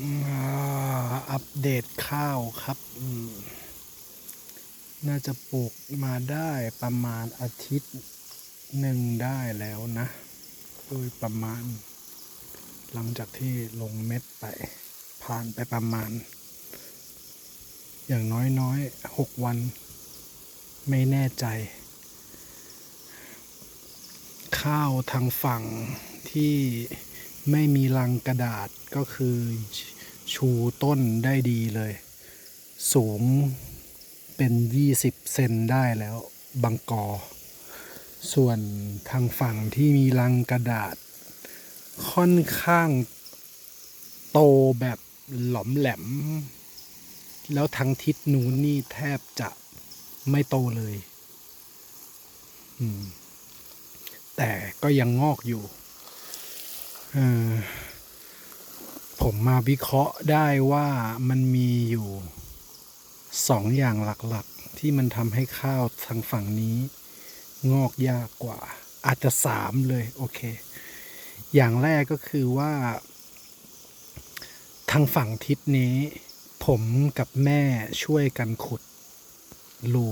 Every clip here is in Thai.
อัปเดตข้าวครับน่าจะปลูกมาได้ประมาณอาทิตย์หนึ่งได้แล้วนะ โดยประมาณ หลังจากที่ลงเม็ดไป ผ่านไปประมาณ อย่างน้อยๆหกวัน ไม่แน่ใจ ข้าวทางฝั่งที่ ไม่มีรังกระดาษก็คือชูต้นได้ดีเลย สูงเป็น 20 เซนได้แล้วบางกอ ส่วนทางฝั่งที่มีรังกระดาษ ค่อนข้างโตแบบหลอมแหลม แล้วทั้งทิศนู้นนี่แทบจะไม่โตเลย แต่ก็ยังงอกอยู่ ผมมาวิเคราะห์ได้ว่ามันมีอยู่สองอย่างหลักๆ ที่มันทำให้ข้าวทางฝั่งนี้ งอกยากกว่า อาจจะสามเลยโอเค อย่างแรกก็คือว่า ทางฝั่งทิศนี้ ผมกับแม่ช่วยกันขุดรู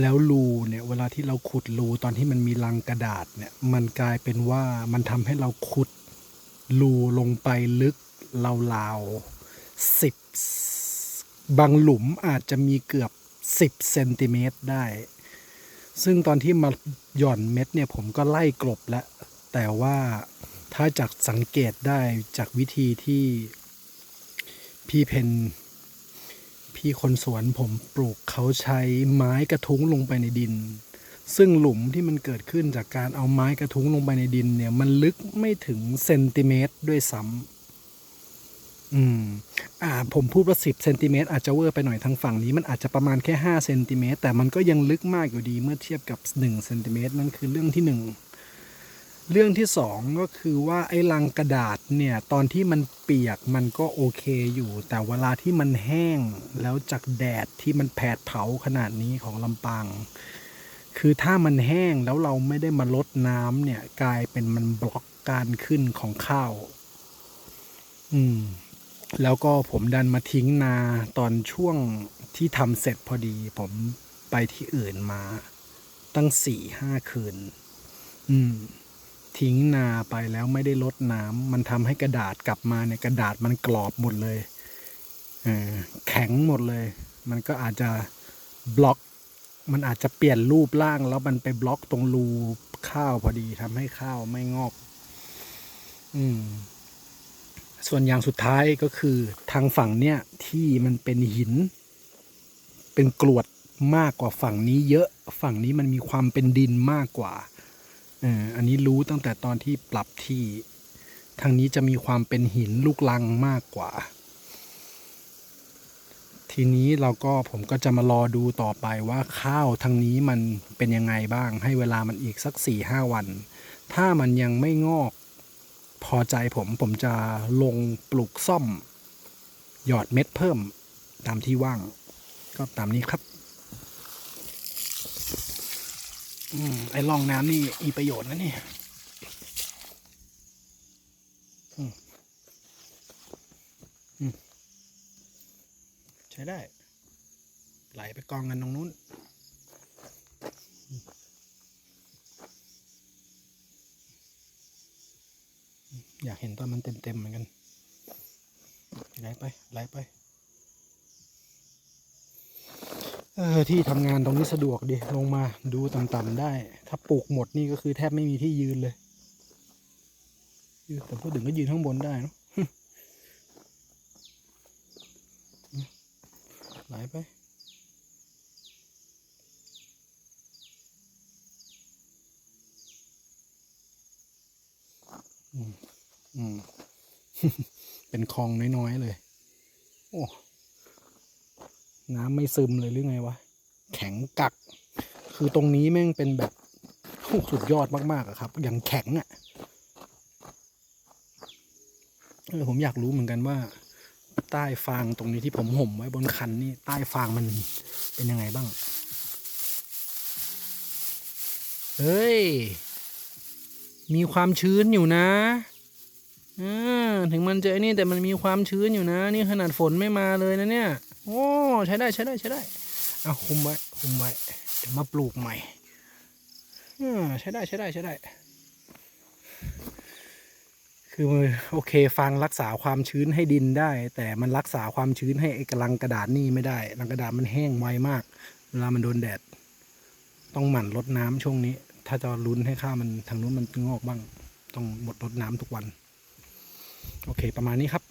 แล้วรูเนี่ยเวลาที่เราขุดรูตอนที่มันมีรังกระดาษเนี่ยมันกลายเป็นว่ามันทำให้เราขุดรูลงไปลึกราวๆสิบบางหลุมอาจจะมีเกือบสิบเซนติเมตรได้ ซึ่งตอนที่มาหย่อนเม็ดเนี่ยผมก็ไล่กลบแล้ว แต่ว่าถ้าจากสังเกตได้จากวิธีที่พี่เพน พี่คนสวนผมปลูกเขาใช้ไม้กระทุ้งลงไปในดิน ซึ่งหลุมที่มันเกิดขึ้นจากการเอาไม้กระทุ้งลงไปในดินเนี่ย มันลึกไม่ถึงเซนติเมตรด้วยซ้ำอืม อ่า ผมพูดว่าสิบเซนติเมตรอาจจะเวอร์ไปหน่อยทางฝั่งนี้ มันอาจจะประมาณแค่ห้าเซนติเมตรแต่มันก็ยังลึกมากอยู่ดีเมื่อเทียบกับหนึ่งเซนติเมตรนั่นคือเรื่องที่หนึ่ง เรื่องที่สองก็คือว่าไอ้ลังกระดาษเนี่ยตอนที่มันเปียกมันก็โอเคอยู่ แต่เวลาที่มันแห้งแล้วจากแดดที่มันแผดเผาขนาดนี้ของลำปางคือถ้ามันแห้งแล้วเราไม่ได้มาลดน้ำเนี่ย กลายเป็นมันบล็อกการขึ้นของข้าว อืม แล้วก็ผมดันมาทิ้งนาตอนช่วงที่ทำเสร็จพอดี ผมไปที่อื่นมา ตั้งสี่ห้าคืน อืม ทิ้งนาไปแล้วไม่ได้ลดน้ำมันทำให้กระดาษกลับมาเนี่ยกระดาษมันกรอบหมดเลยเออแข็งหมดเลย มันก็อาจจะบล็อก มันอาจจะเปลี่ยนรูปร่าง แล้วมันไปบล็อกตรงรูข้าวพอดีทำให้ข้าวไม่งอก อืม ส่วนอย่างสุดท้ายก็คือทางฝั่งเนี้ยที่มันเป็นหิน เป็นกรวดมากกว่าฝั่งนี้เยอะ ฝั่งนี้มันมีความเป็นดินมากกว่า อันนี้รู้ตั้งแต่ตอนที่ปรับที่ ทางนี้จะมีความเป็นหินลูกลังมากกว่า ทีนี้เราก็ผมก็จะมารอดูต่อไปว่าข้าวทางนี้มันเป็นยังไงบ้าง ให้เวลามันอีกสักสี่ห้าวัน ถ้ามันยังไม่งอกพอใจผมผมจะลงปลูกซ่อม หยอดเม็ดเพิ่มตามที่ว่าง ก็ตามนี้ครับ อืมไอ้ร่องน้ำนี่มีประโยชน์นะนี่ใช้ได้ ไหลไปกองกันตรงนู้นอืมอยากเห็นตอนมันเต็มๆเหมือนกัน ไหลไป ไหลไป เออที่ทำงานตรงนี้สะดวกดีลงมาดูต่ำๆได้ ถ้าปลูกหมดนี่ก็คือแทบไม่มีที่ยืนเลยยืนแต่พูดถึงก็ยืนข้างบนได้เนอะไหลไปอืมอืมเป็นคลองน้อยๆเลย โอ้ น้ำไม่ซึมเลยหรือไงวะ แข็งกัก คือตรงนี้แม่งเป็นแบบสุดยอดมากๆอะครับ อย่างแข็งอะ่ะเออผมอยากรู้เหมือนกันว่า ใต้ฟางตรงนี้ที่ผมห่มไว้บนคันนี่ใต้ฟางมันเป็นยังไงบ้าง เฮ้ย มีความชื้นอยู่นะอ่าถึงมันจะไอ้นี่แต่มันมีความชื้นอยู่นะ นี่ขนาดฝนไม่มาเลยนะเนี่ย โอ้ใช้ได้ใช้ได้ใช้ได้เอาคุมไว้คุมไว้เดี๋ยวมาปลูกใหม่อ่าใช้ได้ใช้ได้ใช้ได้ คือโอเคฟังรักษาความชื้นให้ดินได้ แต่มันรักษาความชื้นให้ไอ้กระลังกระดาษนี่ไม่ได้ลังกระดาษมันแห้งไวมาก เวลามันโดนแดด ต้องหมั่นรดน้ำช่วงนี้ ถ้าจะลุ้นให้ข้ามันทางนู้นมันงอกบ้าง ต้องหมดรดน้ำทุกวัน โอเคประมาณนี้ครับ